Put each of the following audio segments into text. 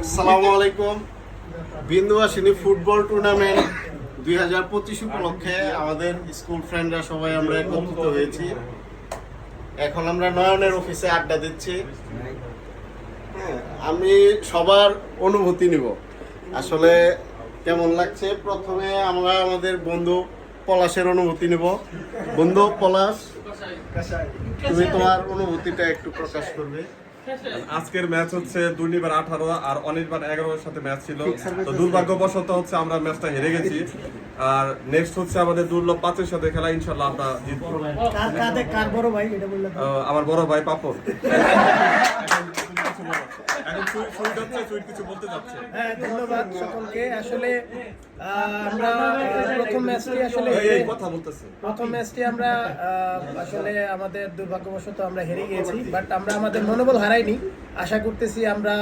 আসসালামু আলাইকুম। Bindubasini football tournament দুই হাজার পঁচিশ উপলক্ষে আমাদের স্কুল ফ্রেন্ডরা সবাই আমরা একত্রিত হয়েছি। এখন আমরা নয়নের অফিসে আড্ডা দিচ্ছি। হ্যাঁ, আমি সবার অনুভূতি নিব। আসলে কেমন লাগছে? প্রথমে আমরা আমাদের বন্ধু পলাশের অনুভূতি নিব। বন্ধু পলাশ তুমি তোমার অনুভূতিটা একটু প্রকাশ করবে। আজকের ম্যাচ হচ্ছে দুর্নিবার আঠারো আর অনির্বাণ এগারোর সাথে ম্যাচ ছিল। তো দুর্ভাগ্যবশত হচ্ছে আমরা ম্যাচটা হেরে গেছি। আর নেক্সট হচ্ছে আমাদের দুর্লভ পাঁচের সাথে খেলা ইনশাল্লাহ আমরা জিতবো। কার কাদের কার বড় ভাই? এটা বললে তো। আহ, আমার বড় ভাই পাপন। এখন সুইট সুইট হচ্ছে সুইট কিছু বলতে যাচ্ছে। হ্যাঁ ধন্যবাদ সকলকে। আসলে আমরা প্রথম ম্যাচটি আসলে এই, এই কথা বলতেছে। প্রথম ম্যাচটি আমরা আসলে আমাদের দুর্ভাগ্যবশত আমরা হেরে গিয়েছি বাট আমরা আমাদের মনোবল হারাইনি। আশা করতেছি আমরা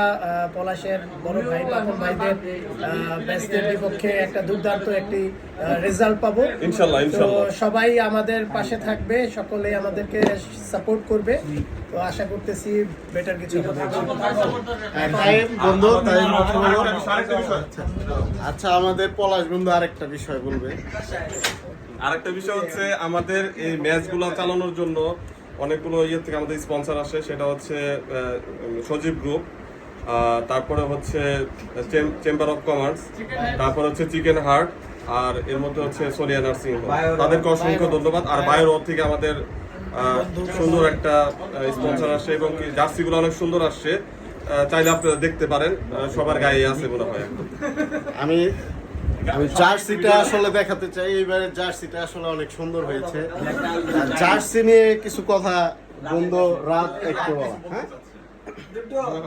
পলাশের বড় ভাই পাপন ভাইদের বিপক্ষে একটা দুর্দান্ত একটি রেজাল্ট পাবো। তো সবাই আমাদের পাশে থাকবে সকলে আমাদেরকে সাপোর্ট করবে। তো আশা করতেছি বেটার কিছু হবে। আচ্ছা আমাদের পলাশ বন্ধু আরেকটা বিষয় বলবে। আরেকটা বিষয় হচ্ছে আমাদের এই ম্যাচগুলো চালানোর জন্য অনেকগুলো ইয়ে থেকে আমাদের স্পন্সর আসে, সেটা হচ্ছে সজীব গ্রুপ তারপরে হচ্ছে চেম্বার অফ কমার্স তারপরে হচ্ছে চিকেন হার্ট আর এর মধ্যে হচ্ছে সোনিয়া নার্সিং হোম তাদেরকে অসংখ্য ধন্যবাদ। আর বায়োর থেকে আমাদের সুন্দর একটা স্পন্সর আসে এবং জার্সিগুলো অনেক সুন্দর আসছে। চাইলে আপনারা দেখতে পারেন সবার গায়ে আছে মনে হয় আমি আমি জার্সিটা আসলে দেখাতে চাই এইবারে জার্সিটা আসলে অনেক সুন্দর হয়েছে। জার্সি নিয়ে কিছু কথা বন্ধু রাত একটু বলা হ্যাঁ?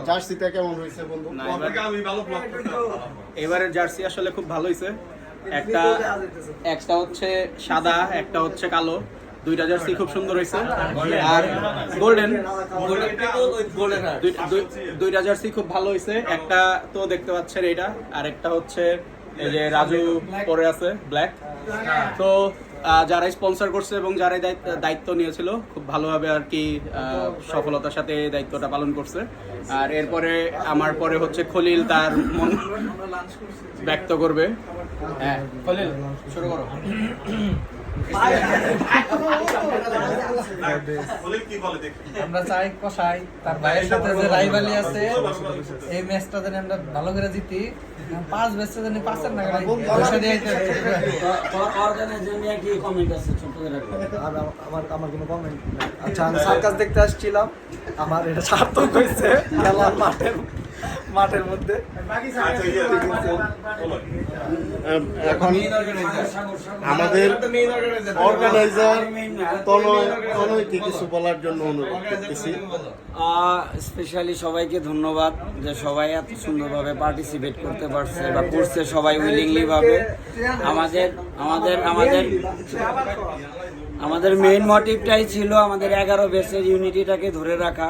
জার্সিটা কেমন হয়েছে বন্ধু? আমি ভালো vlog করতে পারব। এবারের জার্সি আসলে খুব ভালো হয়েছে। একটা একটা হচ্ছে সাদা একটা হচ্ছে কালো। দুইটা জার্সি খুব সুন্দর হয়েছে আর গোল্ডেন। দুইটা জার্সি খুব ভালো হয়েছে একটা তো দেখতে পাচ্ছেন এটা আর একটা হচ্ছে এই যে রাজু পরে আছে ব্ল্যাক তো যারা স্পন্সর করছে এবং যারা দায়িত্ব- দায়িত্ব নিয়েছিল খুব ভালোভাবে আর কি আহ, সফলতার সাথে দায়িত্বটা পালন করছে। আর এরপরে আমার পরে হচ্ছে খলিল তার মন ব্যক্ত করবে। হ্যাঁ খলিল শুরু করো। আমরা চাই কষাই তার ভাইয়ের সাথে যে রাইভালি আছে, এই ম্যাচটা জানি আমরা ভালো করে জিতি। পাঁচ জানি পাঁচের না আমার আমার কোনো কমেন্ট আচ্ছা আমি সার্কাস দেখতে আসছিলাম। আমার এটা সার্থক হয়েছে। খেলার মাঠের মাঠের মধ্যে। আচ্ছা বলো। আহ, এখন আমাদের অর্গানাইজার তনয় তনয়কে কিছু বলার জন্য অনুরোধ করতেছি। স্পেশালি সবাইকে ধন্যবাদ যে সবাই এত সুন্দরভাবে পার্টিসিপেট করতে পারছে বা করছে সবাই উইলিংলি ভাবে আমাদের আমাদের আমাদের আমাদের মেইন মোটিভটাই ছিল আমাদের এগারো বেসের ইউনিটিটাকে ধরে রাখা।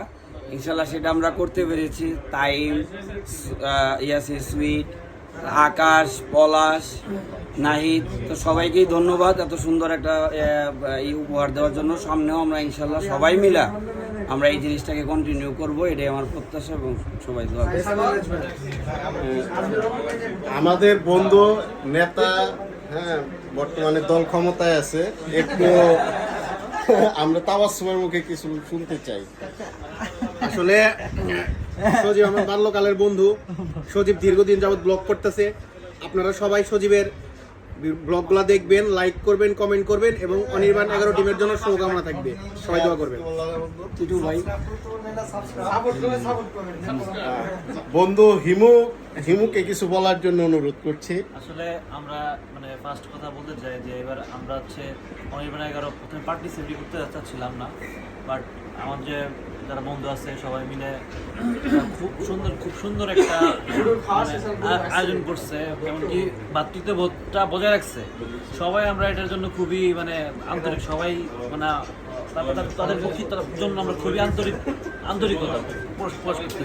ইনশাল্লাহ সেটা আমরা করতে পেরেছি। টাইম ইয়াসি সুইট, আকাশ, পলাশ, নাহিদ, তো সবাইকেই ধন্যবাদ এত সুন্দর একটা এই উপহার দেওয়ার জন্য। সামনেও আমরা ইনশাল্লাহ সবাই মিলা আমরা এই জিনিসটাকে কন্টিনিউ করব, এটাই আমার প্রত্যাশা এবং সবাই আমাদের বন্ধু, নেতা হ্যাঁ বর্তমানে দল ক্ষমতায় আছে, একটু আমরা তাবাসুমের মুখে কিছু শুনতে চাই। আসলে সজীব আমার বাল্যকালের বন্ধু। সজীব দীর্ঘদিন যাবৎ ব্লগ করতেছে। আপনারা সবাই সজীবের ব্লগগুলা দেখবেন লাইক করবেন কমেন্ট করবেন এবং অনির্বাণ এগারো টিমের জন্য শুভকামনা থাকবে। সবাই দোয়া করবেন। টিটু ভাই। বন্ধু হিমু হিমুকে কিছু বলার জন্য অনুরোধ করছি। আসলে আমরা মানে ফার্স্ট কথা বলতে চাই যে, এবার আমরা হচ্ছে অনির্বাণ এগারো প্রথমে পার্টিসিপেট করতে চাচ্ছিলাম না বাট আমার যে যারা বন্ধু আছে সবাই মিলে খুব সুন্দর খুব সুন্দর একটা মানে আয়োজন করছে, এমনকি ভাতৃত্ববোধটা বজায় রাখছে। সবাই আমরা এটার জন্য খুবই মানে আন্তরিক, সবাই মানে তারপর তাদের- তাদের বক্তৃতার জন্য আমরা খুবই আন্তরিক আন্তরিকতা প্রকাশ প্রকাশ করতেছি।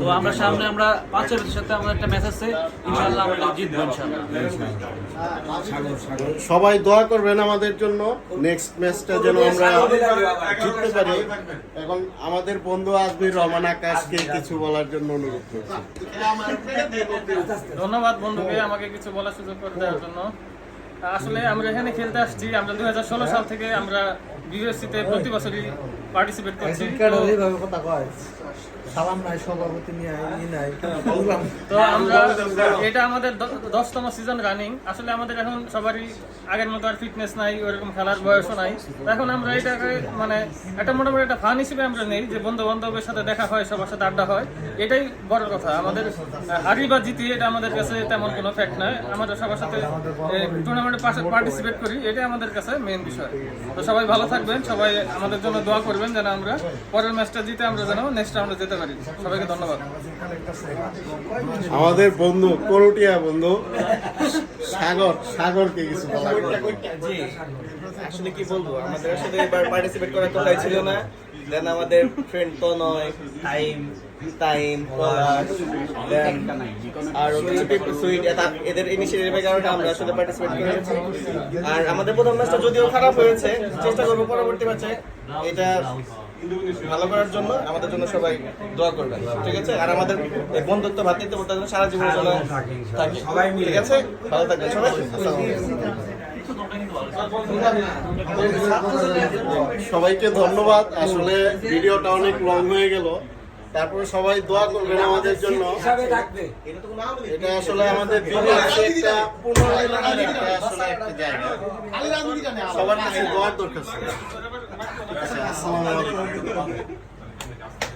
তো আমরা সামনে আমরা পাঁচের সাথে আমাদের একটা ম্যাচ আছে। ইনশাল্লাহ আমরা জিতবো ইনশাল্লাহ সবাই দোয়া করবেন আমাদের জন্য। নেক্সট ম্যাচটা যেন আমরা জিততে পারি। এখন আমাদের বন্ধু আজমির রহমান আকাশকে কিছু বলার জন্য অনুরোধ করছি। ধন্যবাদ বন্ধুকে আমাকে কিছু বলার সুযোগ করে দেওয়ার জন্য। আসলে আমরা এখানে খেলতে আসছি আমরা দুই হাজার ষোলো সাল থেকে আমরা বিএসসিতে প্রতি বছরই পার্টিসিপেট করছি। সালাম নাই সভাপতি নিয়ে ই নাই তো আমরা এটা আমাদের দশতম সিজন রানিং আসলে আমাদের এখন সবারই আগের মতো আর ফিটনেস নাই ওরকম খেলার বয়সও নাই। এখন আমরা এটাকে মানে একটা মোটামুটি একটা ফান হিসেবে আমরা নেই যে বন্ধু বান্ধবের সাথে দেখা হয় সবার সাথে আড্ডা হয় এটাই বড় কথা। আমাদের হারি বা জিতি এটা আমাদের কাছে তেমন কোনো ফ্যাক্ট নয়। আমরা সবার সাথে টুর্নামেন্টে পার্টিসিপেট করি এটাই আমাদের কাছে মেন বিষয়। তো সবাই ভালো থাকবেন সবাই আমাদের জন্য দোয়া করবেন যেন আমরা পরের ম্যাচটা জিতে আমরা যেন নেক্সট রাউন্ডে যেতে আমাদের বন্ধু করুটিয়া বন্ধু। সাগর সাগরকে কিছু বলার জি। আসলে কি বলব? আমাদের আসলে এবার পার্টিসিপেট করার কথাই ছিল না। দেন আমাদের ফ্রেন্ড তনয় টাইম টাইম পলাশ দেন আর কিছু পিপল সুইট এদের ইনিশিয়েটিভের কারণে আমরা আসলে পার্টিসিপেট করেছি। আর আমাদের প্রথম ম্যাচটা যদিও খারাপ হয়েছে চেষ্টা করব পরবর্তী ম্যাচে এটা ভালো করার জন্য আমাদের জন্য সবাই দোয়া করবেন ঠিক আছে? আর আমাদের এই বন্ধুত্ব ভাতৃত্ববোধ যেন সারা জীবনের জন্য থাকে। সবাই মিলে। গেছে ভালো আলাইকুম। সবাইকে ধন্যবাদ। আসলে ভিডিওটা অনেক লং হয়ে গেল। তারপরে সবাই দোয়া করবেন আমাদের জন্য। এটা আসলে আমাদের সবার কাছে দোয়ার দরকার আসসালামু আলাইকুম।